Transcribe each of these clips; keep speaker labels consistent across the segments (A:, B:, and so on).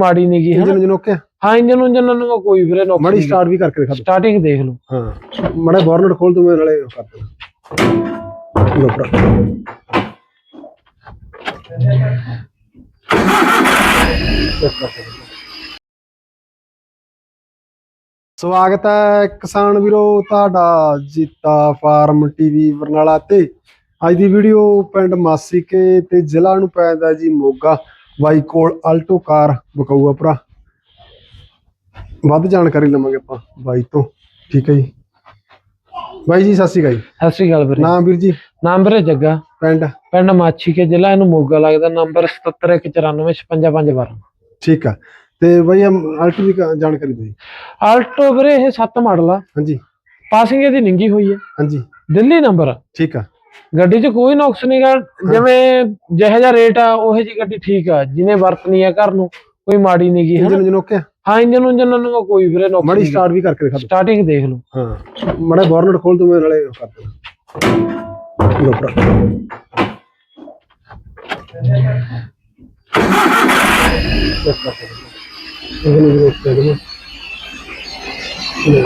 A: ਮਾੜੀ ਨਹੀਂ ਗਈ
B: ਇੰਜਨ ਇੰਜਨ ਓਕੇ
A: ਹਾਂ ਇੰਜਨ ਉਂਜਨ ਨੂੰ ਕੋਈ ਵੀਰੇ ਨੁਕਸ
B: ਮਾੜੀ ਸਟਾਰਟ ਵੀ ਕਰਕੇ ਦਿਖਾ
A: ਸਟਾਰਟਿੰਗ ਦੇਖ ਲਓ।
B: ਹਾਂ ਮਾੜਾ ਬੋਰਨਟ ਖੋਲ ਦੂੰ ਮੈਂ ਨਾਲੇ ਕਰ ਦੂੰ ਲੋ ਭਰਾ। ਸਵਾਗਤ ਹੈ ਕਿਸਾਨ ਵੀਰੋ ਤੁਹਾਡਾ ਜੀਤਾ ਫਾਰਮ ਟੀਵੀ ਬਰਨਾਲਾ ਤੇ। ਅੱਜ ਦੀ ਵੀਡੀਓ ਪਿੰਡ ਮਾਸੀਕੇ ਤੇ ਜ਼ਿਲ੍ਹਾ ਨੂੰ ਪੈਂਦਾ ਜੀ ਮੋਗਾ। ਬਾਈ ਕੋਲ ਆਲਟੋ ਕਾਰ ਬਕਾਊਆ ਭਰਾ। ਵੱਧ ਜਾਣਕਾਰੀ ਲਵਾਂਗੇ ਆਪਾਂ ਬਾਈ ਤੋਂ। ਠੀਕ ਹੈ ਜੀ। ਬਾਈ ਜੀ ਸਤਿ ਸ਼੍ਰੀ ਅਕਾਲ ਜੀ।
A: ਸਤਿ ਸ਼੍ਰੀ ਅਕਾਲ ਵੀਰੇ।
B: ਨਾਮ ਵੀਰ ਜੀ?
A: ਨਾਮ ਵੀਰੇ ਜੱਗਾ।
B: ਪਿੰਡ?
A: ਪਿੰਡ ਮਾਛੀ ਕੇ ਜ਼ਿਲ੍ਹਾ ਇਹਨੂੰ ਮੋਗਾ ਲੱਗਦਾ ਨੰਬਰ 7794955512
B: ਠੀਕ ਆ। ਤੇ ਬਾਈ ਆਲਟੋ ਦੀ ਕ- ਜਾਣਕਾਰੀ ਦਿਓ ਜੀ।
A: ਆਲਟੋ ਵੀਰੇ ਇਹ 7 ਮਾਡਲ ਆ।
B: ਹਾਂਜੀ।
A: ਪਾਸਿੰਗ ਇਹਦੀ ਨਿੰਗੀ ਹੋਈ ਹੈ।
B: ਹਾਂਜੀ।
A: ਦਿੱਲੀ ਨੰਬਰ
B: ਠੀਕ ਆ।
A: ਗੱਡੀ 'ਚ ਕੋਈ ਨੁਕਸ ਨਹੀਂਗਾ ਜਿਵੇਂ ਜਿਹੋ ਜਿਹਾ ਰੇਟ ਆ ਉਹੇ ਜੀ ਗੱਡੀ ਠੀਕ ਆ ਜਿਹਨੇ ਵਰਤਣੀ ਆ ਘਰ ਨੂੰ ਕੋਈ ਮਾੜੀ ਨਹੀਂ ਗਈ
B: ਇੰਜਨ ਇੰਜਨ ਓਕੇ
A: ਹਾਂ ਇੰਜਨ ਉਂਜਨ ਨੂੰ ਕੋਈ ਵੀਰੇ ਨੁਕਸ
B: ਮਾੜੀ ਸਟਾਰਟ ਵੀ ਕਰਕੇ ਦਿਖਾ ਦਿਓ।
A: ਸਟਾਰਟਿੰਗ ਦੇਖ ਲਓ।
B: ਹਾਂ ਮਾੜਾ ਬੋਰਨਟ ਖੋਲ ਦੂੰ ਮੈਂ ਨਾਲੇ ਕਰ ਦੂੰ ਲੋ ਭਰਾ।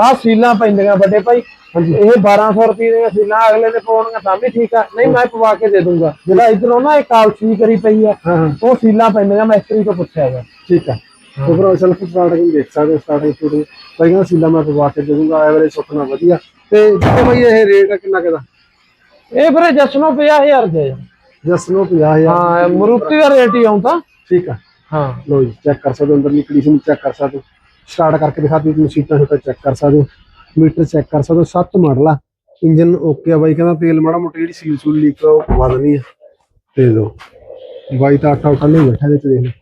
A: ਆ ਸੀਲਾਂ ਪੈਂਦੀਆਂ ਵੱਡੇ ਭਾਈ। ਇਹ 1200 ਰੁਪਏ ਦੀਆਂ ਸੀਲਾਂ ਅਗਲੇ ਨੇ ਪਾਉਣੀਆਂ ਤਾਂ ਵੀ ਠੀਕ ਆ? ਨਹੀਂ ਮੈਂ ਪਵਾ ਕੇ ਦੇ ਦੂੰਗਾ। ਜਿਹੜਾ ਇਧਰੋਂ ਨਾ ਇਹ ਕਾਲਸੀ ਕਰੀ ਪਈ ਆ ਉਹ ਸੀਲਾਂ ਪੈਂਦੀਆਂ ਮੈਸਤਰੀ ਤੋਂ ਪੁੱਛਿਆ ਗਿਆ
B: ਠੀਕ ਆ। ਤੇ ਭਰਾ ਸੈਲਫ ਸਟਾਰਟਿੰਗ ਦੇਖ ਸਕਦੇ ਸਟਾਰਟਿੰਗ ਬਾਈ ਕਹਿੰਦਾ ਸੀਲਾ ਮੈਂ ਪਵਾ ਕੇ ਦੇ ਦੂੰਗਾ ਐਵਰੇਜ ਸੁੱਕਣਾ ਵਧੀਆ। ਤੇ ਜਿੱਤੇ ਬਾਈ ਇਹ ਰੇਟ ਆ ਕਿੰਨਾ ਕਿਦਾ
A: ਇਹ ਵੀਰੇ ਜਸਨੋਂ 50000 ਦੇ ਆ।
B: ਜਸ ਨੂੰ 50000
A: ਹਾਂ ਮਰੂਤੀ ਦਾ ਰੇਟ ਹੀ ਆਉਂਦਾ
B: ਠੀਕ ਆ।
A: ਹਾਂ।
B: ਲੋ ਜੀ ਚੈੱਕ ਕਰ ਸਕਦੇ ਹੋ ਅੰਦਰਲੀ ਕੰਡੀਸ਼ਨ ਚੈੱਕ ਕਰ ਸਕਦੇ ਹੋ। ਸਟਾਰਟ ਕਰਕੇ ਦਿਖਾਤੀ ਤੁਸੀਂ ਸੀਟਾਂ ਛੋਟਾ ਚੈੱਕ ਕਰ ਸਕਦੇ ਹੋ। ਮੀਟਰ ਚੈੱਕ ਕਰ ਸਕਦੇ ਹੋ ਸੱਤ ਮਾਡਲ ਆ। ਇੰਜਨ ਓਕੇ ਆ ਬਾਈ ਕਹਿੰਦਾ ਤੇਲ ਮਾੜਾ ਮੋਟਾ ਜਿਹੜੀ ਸੀਲ ਸੂਲ ਲੀਕ ਉਹ ਪਵਾ ਦੇਣੀ ਆ। ਤੇ ਦੋ। ਬਾਈ ਤਾਂ ਆਟਾ ਉਟਾ ਨਹੀਂ ਬੈਠਾ ਦੇ ਚ ਦੇਖ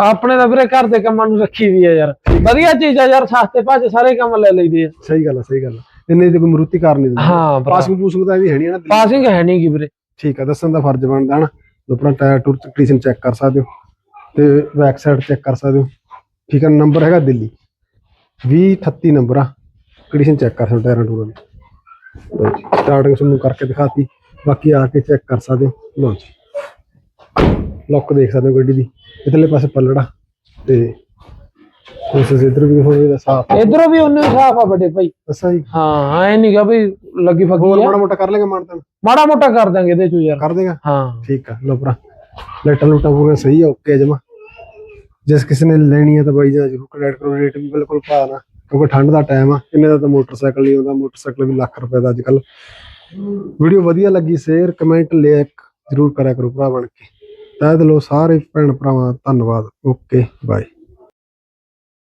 A: ਆਪਣੇ ਤਾਂ ਵੀਰੇ ਘਰ ਦੇ ਕੰਮਾਂ ਨੂੰ ਰੱਖੀ ਵੀ ਆ ਯਾਰ। ਵਧੀਆ ਚੀਜ਼ ਆ ਯਾਰ ਸਸਤੇ 'ਚ ਸਾਰੇ ਕੰਮ ਲੈ ਲਈਦੇ ਆ।
B: ਸਹੀ ਗੱਲ ਆ ਸਹੀ ਗੱਲ ਆ। ਇੰਨੇ ਦੀ ਕੋਈ ਮਰੂਤੀ ਕਾਰ ਨਹੀਂ ਦਿੰਦੀ।
A: ਹਾਂ ਭਰਾ।
B: ਪਾਸਿੰਗ ਪੂਸਿੰਗ ਤਾਂ ਇਹਦੀ ਹੈ ਨਹੀਂ ਨਾ
A: ਪਾਸਿੰਗ ਹੈ ਨਹੀਂ ਗੀ ਵੀਰੇ।
B: ਠੀਕ ਆ ਦੱਸਣ ਦਾ ਫਰਜ਼ ਬਣਦਾ ਹਨਾ ਆਪਣਾ ਟਾਇਰ ਟੂਰ ਕੰਡੀਸ਼ਨ ਚੈੱਕ ਕਰ ਸਕਦੇ ਹੋ ਤੇ ਬੈਕ ਸਾਈਡ ਚੈੱਕ ਕਰ ਸਕਦੇ ਹੋ। ਠੀਕ ਆ ਨੰਬਰ ਹੈਗਾ ਦਿੱਲੀ। 2038 ਨੰਬਰ ਆ। ਕੰਡੀਸ਼ਨ ਚੈੱਕ ਕਰ ਸਕਦੇ ਹੋ ਟਾਇਰਾਂ ਟੂਰਾਂ ਦੀ ਸਟਾਰਟਿੰਗ ਤੁਹਾਨੂੰ ਕਰਕੇ ਦਿਖਾਤੀ ਬਾਕੀ ਆ ਕੇ ਚੈੱਕ ਕਰ ਸਕਦੇ ਹੋ। ਲਓ ਜੀ ਲੁੱਕ ਦੇਖ ਸਕਦੇ ਹੋ ਗੱਡੀ ਦੀ। ਇਧਰਲੇ ਪਾਸੇ ਪੱਲੜਾ ਤੇ ਕੋਸ਼ਿਸ਼ ਇਧਰ ਵੀ ਹੋਵੇ ਦਾ ਸਾਫ਼
A: ਇਧਰੋਂ ਵੀ ਉਹਨੇ ਸਾਫ਼ ਆ ਵੱਡੇ ਭਾਈ।
B: ਦੱਸਾਂ ਜੀ।
A: ਹਾਂ ਐ ਨਹੀਂਗਾ ਵੀ ਲੱਗੀ
B: ਹੋਰ
A: ਫੱਗੀ ਆ।
B: ਮਾੜਾ ਮੋਟਾ ਕਰ ਲੇਗਾ ਮਾਨਤਾ
A: ਮਾੜਾ ਮੋਟਾ ਕਰ ਦਾਂਗੇ ਇਹਦੇ ਚੋਂ ਯਾਰ।
B: ਕਰ ਦੇਗਾ?
A: ਹਾਂ।
B: ਠੀਕ ਆ ਲੋ ਭਰਾ ਲਾਈਟਾਂ ਲੂਟਾਂ ਪੂਰੀਆਂ ਸਹੀ ਆ ਓਕੇ ਜਮਾ। ਜਿਸ ਕਿਸੇ ਨੇ ਲੈਣੀ ਆ ਤਾਂ ਬਾਈ ਜੀ ਜਰੂਰ ਕੰਟੈਕਟ ਕਰੋ ਰੇਟ ਵੀ ਬਿਲਕੁਲ ਨਾ ਕਿਉਂਕਿ ਠੰਡ ਦਾ ਟਾਈਮ ਆ, ਇੰਨੇ ਦਾ ਤਾਂ ਮੋਟਰਸਾਈਕਲ ਨਹੀਂ ਆਉਂਦਾ, ਮੋਟਰਸਾਈਕਲ ਵੀ ਲੱਖ ਰੁਪਏ ਦਾ ਅੱਜ ਕੱਲ ਵੀਡੀਓ ਵਧੀਆ ਲੱਗੀ ਸ਼ੇਅਰ ਕਮੈਂਟ ਲਾਇਕ ਜਰੂਰ ਕਰਿਆ ਕਰੋ ਭਰਾ ਬਣ ਕੇ। ਤਹਿ ਦਿਲੋਂ ਸਾਰੇ ਭੈਣ ਭਰਾਵਾਂ ਦਾ ਧੰਨਵਾਦ। Okay bye